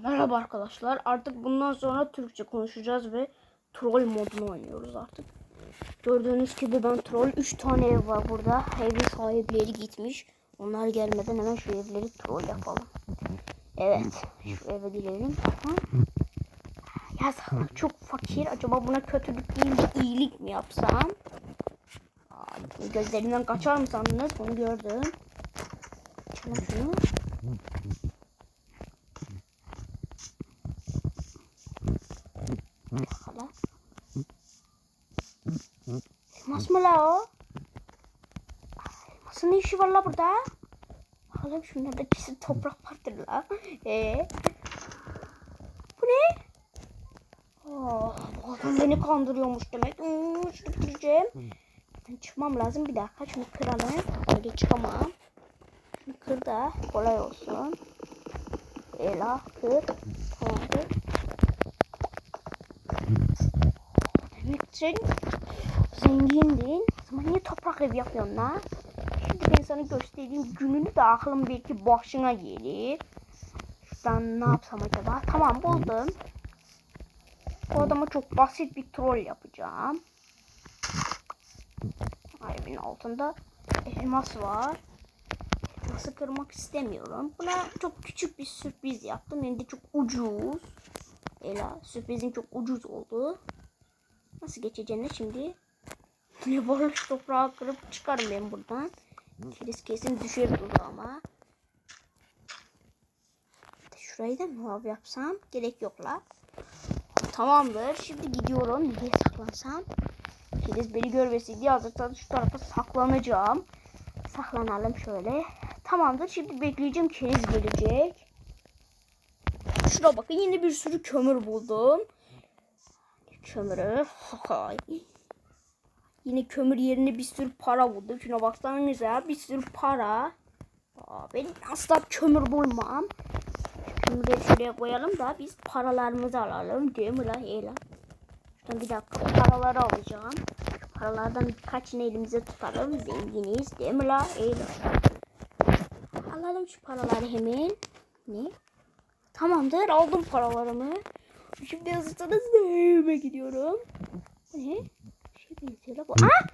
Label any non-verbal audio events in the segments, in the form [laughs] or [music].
Merhaba arkadaşlar. Artık bundan sonra Türkçe konuşacağız ve troll modunu oynuyoruz artık. Gördüğünüz gibi ben troll 3 tane ev var burada. Evin sahipleri gitmiş. Onlar gelmeden hemen şu evleri troll yapalım. Evet. Şu eve girelim. Ya sana çok fakir. Acaba buna kötülük değil de iyilik mi yapsam? Gözlerinden kaçar mı sandınız? Bunu gördüm. Açalım şunu. Hala. Elmas mı la o? Elmasın ne işi var la burada? Bakalım şunlarda kesin toprak vardır la. Ee, bu ne? Oh, bu adam beni kandırıyormuş demek. Hmm, şunu bitireceğim. Ben çıkmam lazım. Bir dakika şunu kıralım. Öyle çıkamam. Şunu kır da kolay olsun. Ela kır. Tamamdır. Demek sen zengindin. O zaman niye toprak ev yapıyorsun la? Şimdi ben sana göstereyim gününü de aklım belki başına gelir. Şuradan ne yapsam acaba? Tamam buldum. Bu adama çok basit bir troll yapacağım. Evin altında elmas var. Elması kırmak istemiyorum. Buna çok küçük bir sürpriz yaptım. Hem de çok ucuz. Ela sürprizim çok ucuz oldu. Nasıl geçeceğini şimdi ne varlık toprağı kırıp çıkarım ben buradan. Kiriz kesin düşer ama. Şurayı da abi yapsam? Gerek yok la. Tamamdır. Şimdi gidiyorum. Nereye saklansam? Kiriz beni görmesin diye hazırsan şu tarafa saklanacağım. Saklanalım şöyle. Tamamdır. Şimdi bekleyeceğim. Kiriz gelecek. Şuna bakın yine bir sürü kömür buldum. Kömürü. [laughs] Yine kömür yerine bir sürü para buldum. Şuna baksanıza bir sürü para. Aa, ben asla kömür bulmam. Kömürleri şuraya koyalım da biz paralarımızı alalım. Değil mi la? İyi. Şuradan bir dakika paraları alacağım. Paralardan birkaçını elimize tutalım. Zenginiz. Değil mi la? İyi la. Alalım şu paraları hemen. Ne? Tamamdır aldım paralarımı. Şimdi hazırsanız evime gidiyorum. Ne? La bu. Ah!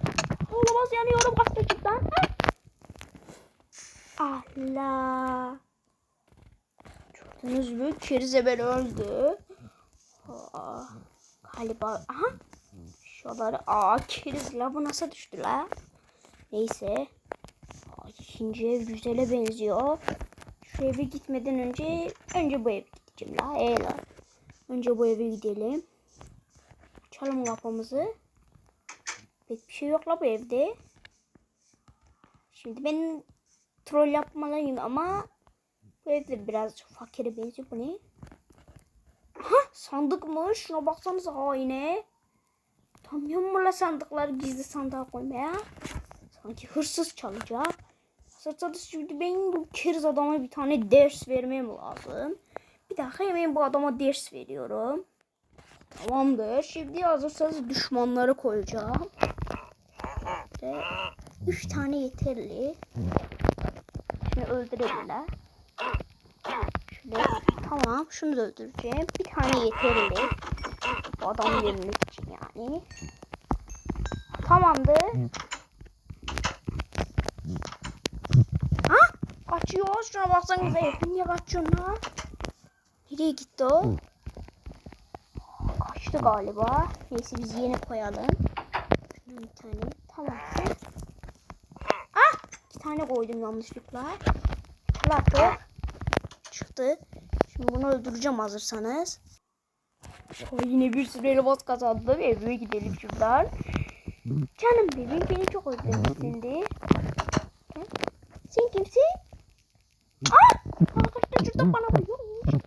Olamaz yanıyorum gazetecikten. Allah. Gördünüz mü? Kerizebel öldü. Aa, galiba. Aha. Şuraları. Aa keriz la bu nasıl düştü la? Neyse. Aa, ikinci ev güzele benziyor. Şu eve gitmeden önce önce bu eve gideceğim la. Ee la. Önce bu eve gidelim. Açalım kapımızı. Pek bir şey yok la bu evde. Şimdi ben troll yapmalıyım ama bu evde biraz fakire benziyor. Bu ne? Ha sandıkmış. Şuna baksanıza haine. Tanıyor mu la sandıkları gizli sandığa koymaya? Sanki hırsız çalacak. Satsadı şimdi ben bu keriz adama bir tane ders vermem lazım. Bir dakika hemen bu adama ders veriyorum. Tamamdır. Şimdi hazırsanız düşmanları koyacağım. İşte üç tane yeterli. Şunu öldürebilirler. Şöyle tamam şunu da öldüreceğim. Bir tane yeterli. Bu adamı yenmek için yani. Tamamdır. Ha? Kaçıyor. Şuna baksanıza. Niye kaçıyorsun lan? Nereye gitti o? Kaçtı galiba. Neyse biz yeni koyalım. Şuradan bir tane. Tamam. Ah! İki tane koydum yanlışlıkla. Fırlattı. Çıktı. Şimdi bunu öldüreceğim hazırsanız. O yine bir sürü elmas kazandım. Evime gidelim şuradan. Canım bebeğim beni çok özlemişsin de. Ha? Sen kimsin? Ah! Arkadaşlar şurada bana vuruyormuş.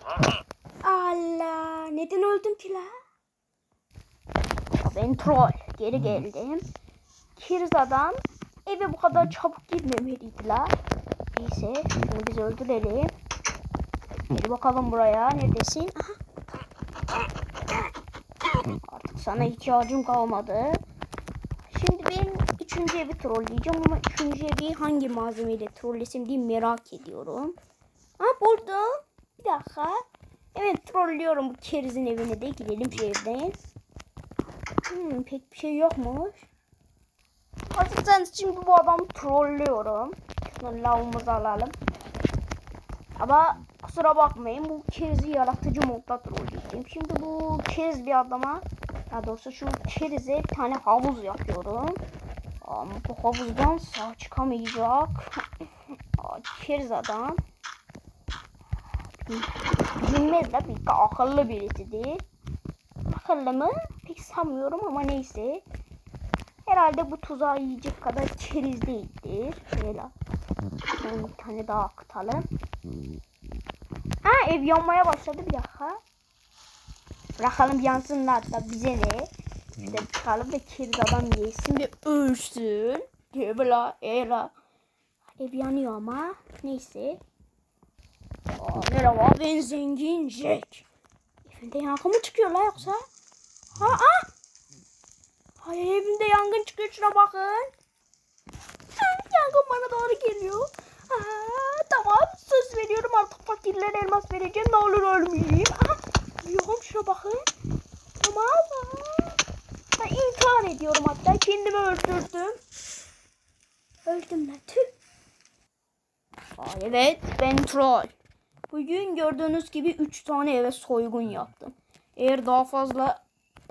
Allah! Neden öldüm ki la? Ben troll. Geri geldim. Kiriz adam eve bu kadar çabuk girmemeliydi la. Neyse şunu biz öldürelim. Gel bakalım buraya. Neredesin? Aha. Artık sana ihtiyacım kalmadı. Şimdi ben üçüncü evi trolleyeceğim ama üçüncü evi hangi malzemeyle trollesem diye merak ediyorum. Ha buldum. Bir dakika. Evet trollüyorum bu kerizin evine de gidelim şu evden. Hmm, pek bir şey yokmuş. Hazırsanız şimdi bu adamı trollüyorum. Şunu alalım. Ama kusura bakmayın bu kerizi yaratıcı modda trolleyeceğim. Şimdi bu keriz bir adama daha doğrusu şu kerize bir tane havuz yapıyorum. Ama bu havuzdan sağ çıkamayacak. [laughs] Keriz adam. Bilmez de bir akıllı birisidir. Akıllı mı? Pek sanmıyorum ama neyse. Herhalde bu tuzağı yiyecek kadar keriz değildir. Şöyle. Şöyle bir tane daha akıtalım. Ha ev yanmaya başladı bir dakika. Bırakalım yansınlar da bize ne? De çıkalım da keriz adam yesin bir ölsün. Kebla era. Ev yanıyor ama neyse. Aa, merhaba ben zengin Jack. Evinde yangın mı çıkıyor la yoksa? Ha ah! Ay evimde yangın çıkıyor şuna bakın. Yangın bana doğru geliyor. Aa, tamam söz veriyorum artık fakirlere elmas vereceğim ne olur ölmeyeyim. Aha, şuna bakın. Tamam. Ben intihar ediyorum hatta kendimi öldürdüm. Öldüm lan tüh. Aa, evet ben troll. Bugün gördüğünüz gibi 3 tane eve soygun yaptım. Eğer daha fazla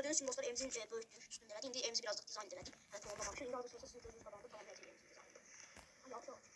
gördüğünüz gibi dostlar evimizin e, böyüktür. Üstündeler. Şimdi evimizi birazcık dizayn edelim. Evet var. Şimdi hazır olsa sizin gördüğünüz kadar da tamam edeceğim evimizin dizaynı. Hadi altı altı.